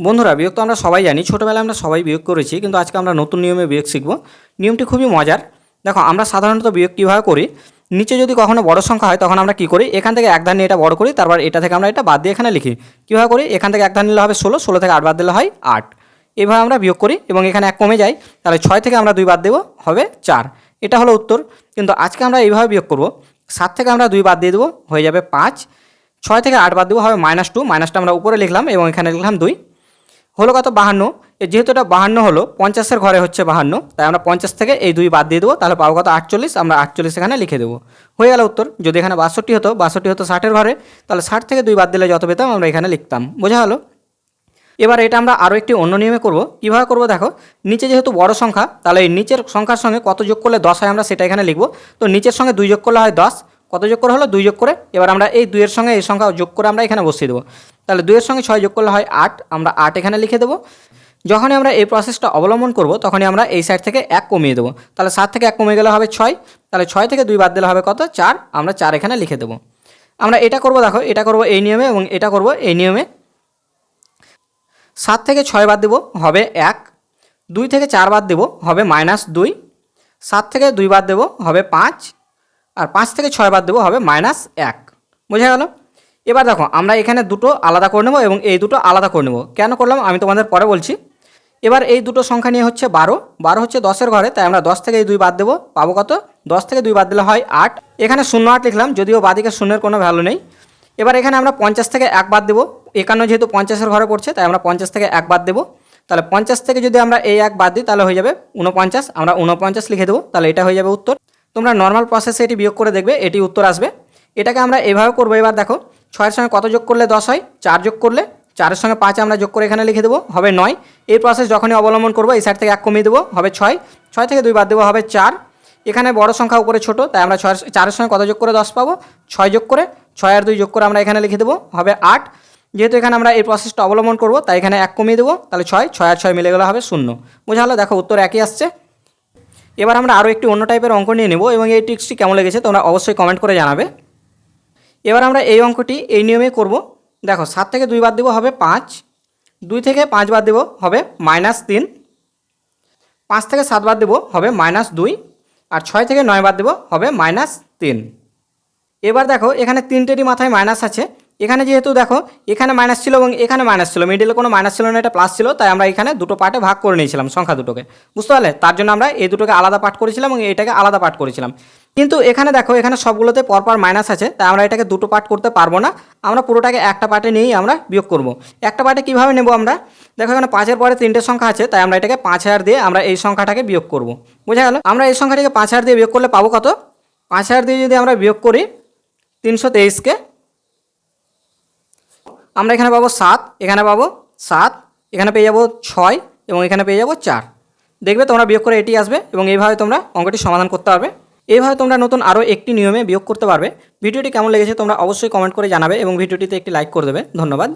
বন্ধুরা, বিয়োগ তো আমরা সবাই জানি, ছোটোবেলায় আমরা সবাই বিয়োগ করেছি, কিন্তু আজকে আমরা নতুন নিয়মে বিয়োগ শিখব। নিয়মটি খুবই মজার। দেখো, আমরা সাধারণত বিয়োগ কীভাবে করি? নিচে যদি কখনো বড় সংখ্যা হয়, তখন আমরা কী করি? এখান থেকে এক ধান নিয়ে এটা বড় করি, তারপর এটা থেকে আমরা এটা বাদ দিয়ে এখানে লিখি। কীভাবে করি? এখান থেকে এক ধান নিলে হবে ষোলো ষোলো থেকে আট বাদ দিলে হয় আট। এভাবে আমরা বিয়োগ করি, এবং এখানে এক কমে যায়, তাহলে ছয় থেকে আমরা দুই বাদ দেবো, হবে চার। এটা হলো উত্তর। কিন্তু আজকে আমরা এইভাবে বিয়োগ করব। সাত থেকে আমরা দুই বাদ দিয়ে দেবো, হয়ে যাবে পাঁচ। ছয় থেকে আট বাদ দেবো, হবে মাইনাস টু। মাইনাসটা আমরা উপরে লিখলাম, এবং এখানে লিখলাম দুই। হলো কত? বাহান্ন। যেহেতু এটা বাহান্ন হলো, পঞ্চাশের ঘরে হচ্ছে বাহান্ন, তাই আমরা পঞ্চাশ থেকে এই দুই বাদ দিয়ে দেবো, তাহলে পাবো কত? আটচল্লিশ। আমরা আটচল্লিশ এখানে লিখে দেবো। হয়ে গেল উত্তর। যদি এখানে বাষট্টি হতো বাষট্টি হতো ষাটের ঘরে, তাহলে ষাট থেকে দুই বাদ দিলে যত পেতাম, আমরা এখানে লিখতাম। বোঝা হলো এবার এটা আমরা আরও একটি অন্য নিয়মে করব। কীভাবে করব দেখো? নিচে যেহেতু বড় সংখ্যা, তাহলে এই নিচের সংখ্যার সঙ্গে কত যোগ করলে দশ হয় আমরা সেটা এখানে লিখব। তো নিচের সঙ্গে দুই যোগ করলে হয় দশ, কত যোগ করে হলো? দুই যোগ করে। এবার আমরা এই দুইয়ের সঙ্গে এই সংখ্যা যোগ করে আমরা এখানে বসিয়ে দেবো। তাহলে দুইয়ের সঙ্গে ছয় যোগ করলে হয় আট, আমরা আট এখানে লিখে দেবো। যখনই আমরা এই প্রসেসটা অবলম্বন করব, তখনই আমরা এই সাইড থেকে এক কমিয়ে দেবো। তাহলে সাত থেকে এক কমে গেলে হবে ছয়, তাহলে ছয় থেকে দুই বাদ দিলে হবে কত? চার, আমরা চার এখানে লিখে দেবো। আমরা এটা করব দেখো, এটা করব এই নিয়মে এবং এটা করব এই নিয়মে। সাত থেকে ছয় বাদ দেবো, হবে এক। দুই থেকে চার বাদ দেবো, হবে মাইনাস দুই। সাত থেকে দুই বাদ দেবো, হবে পাঁচ। আর পাঁচ থেকে ছয় বাদ দেবো, হবে মাইনাস এক। বোঝা গেল? এবার দেখো, আমরা এখানে দুটো আলাদা করে নেব এবং এই দুটো আলাদা করে নেব। কেন করলাম? আমি তোমাদের পরে বলছি। এবার এই দুটো সংখ্যা নিয়ে হচ্ছে বারো। বারো হচ্ছে দশের ঘরে, তাই আমরা দশ থেকে এই দুই বাদ দেবো। পাবো কত? দশ থেকে দুই বাদ দিলে হয় আট। এখানে শূন্য আট লিখলাম, যদিও বাদিকে শূন্যের কোনো ভ্যালু নেই। এবার এখানে আমরা পঞ্চাশ থেকে এক বাদ দেবো। একান্ন যেহেতু পঞ্চাশের ঘরে পড়ছে, তাই আমরা পঞ্চাশ থেকে এক বাদ দেবো। তাহলে পঞ্চাশ থেকে যদি আমরা এই এক বাদ দিই, তাহলে হয়ে যাবে উনপঞ্চাশ আমরা উনপঞ্চাশ লিখে দেবো, তাহলে এটা হয়ে যাবে উত্তর। তোমরা নর্মাল প্রসেসে এটি বিয়োগ করে দেখবে, এটি উত্তর আসবে। এটাকে আমরা এভাবে করব, এবার দেখো। ছয়ের সঙ্গে কত যোগ করলে দশ হয়? চার যোগ করলে? চারের সঙ্গে পাঁচ আমরা যোগ করে এখানে লিখে দেবো, হবে নয়। এই প্রসেস যখনই অবলম্বন করব, এই সাইড থেকে এক কমিয়ে দেবো, হবে ছয়। ছয় থেকে দুই বাদ দেবো, হবে চার। এখানে বড় সংখ্যা উপরে ছোট, তাই আমরা ছয় চারের সঙ্গে কত যোগ করে দশ পাবো? ছয় যোগ করে, ছয় আর দুই যোগ করে আমরা এখানে লিখে দেবো, হবে আট। যেহেতু এখানে আমরা এই প্রসেসটা অবলম্বন করব, তাই এখানে এক কমিয়ে দেবো, তাহলে ছয় ছয় আর ছয় মিলে গেলে হবে শূন্য। বোঝা হলো দেখো, উত্তর একই আসছে। এবার আমরা আরও একটি অন্য টাইপের অঙ্ক নিয়ে নেব, এবং এই ট্রিক্সটি কেমন লেগেছে তোমরা অবশ্যই কমেন্ট করে জানাবে। এবার আমরা এই অঙ্কটি এই নিয়মে করব। দেখো, সাত থেকে দুই বাদ দেবো হবে পাঁচ, দুই থেকে পাঁচ বাদ দেবো হবে মাইনাস তিন, পাঁচ থেকে সাত বাদ দেবো হবে মাইনাস দুই, আর ছয় থেকে নয় বাদ দেবো হবে মাইনাস তিন। এবার দেখো, এখানে তিনটেরই মাথায় মাইনাস আছে। এখানে যেহেতু দেখো, এখানে মাইনাস ছিল এবং এখানে মাইনাস ছিল। মিডিলে কোনো মাইনাস ছিল না, এটা প্লাস ছিল, তাই আমরা এখানে দুটো পার্টে ভাগ করে নিয়েছিলাম সংখ্যা দুটোকে। বুঝতে পারলে? তার জন্য আমরা এই দুটোকে আলাদা পাঠ করেছিলাম এবং এটাকে আলাদা পাঠ করেছিলাম। কিন্তু এখানে দেখো, এখানে সবগুলোতে পরপর মাইনাস আছে, তাই আমরা এটাকে দুটো পার্ট করতে পারব না। আমরা পুরোটাকে একটা পার্টে নিয়েই আমরা বিয়োগ করব। একটা পার্টে কীভাবে নেব আমরা? দেখো, এখানে পাঁচের পরে তিনটে সংখ্যা আছে, তাই আমরা এটাকে পাঁচ হাজার দিয়ে আমরা এই সংখ্যাটাকে বিয়োগ করব। বোঝা গেল? আমরা এই সংখ্যাটাকে পাঁচ হাজার দিয়ে বিয়োগ করলে পাবো কত? পাঁচ হাজার দিয়ে যদি আমরা বিয়োগ করি, তিনশো তেইশকে আমরা এখানে পাবো সাত, এখানে পাবো সাত, এখানে পেয়ে যাব ছয় এবং এখানে পেয়ে যাব চার। দেখবে তোমরা বিয়োগ করে এটি আসবে এবং এইভাবে তোমরা অঙ্কটি সমাধান করতে পারবে। এইভাবে তোমরা নতুন আরও একটি নিয়মে বিয়োগ করতে পারবে। ভিডিওটি কেমন লেগেছে তোমরা অবশ্যই কমেন্ট করে জানাবে এবং ভিডিওটিতে একটি লাইক করে দেবে। ধন্যবাদ।